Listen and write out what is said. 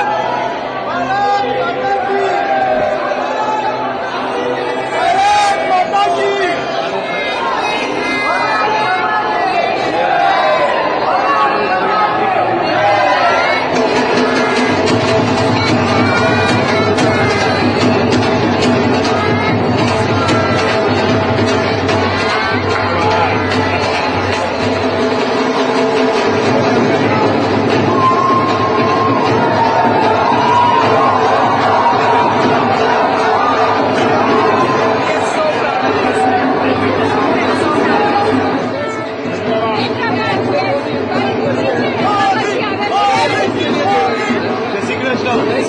Bharat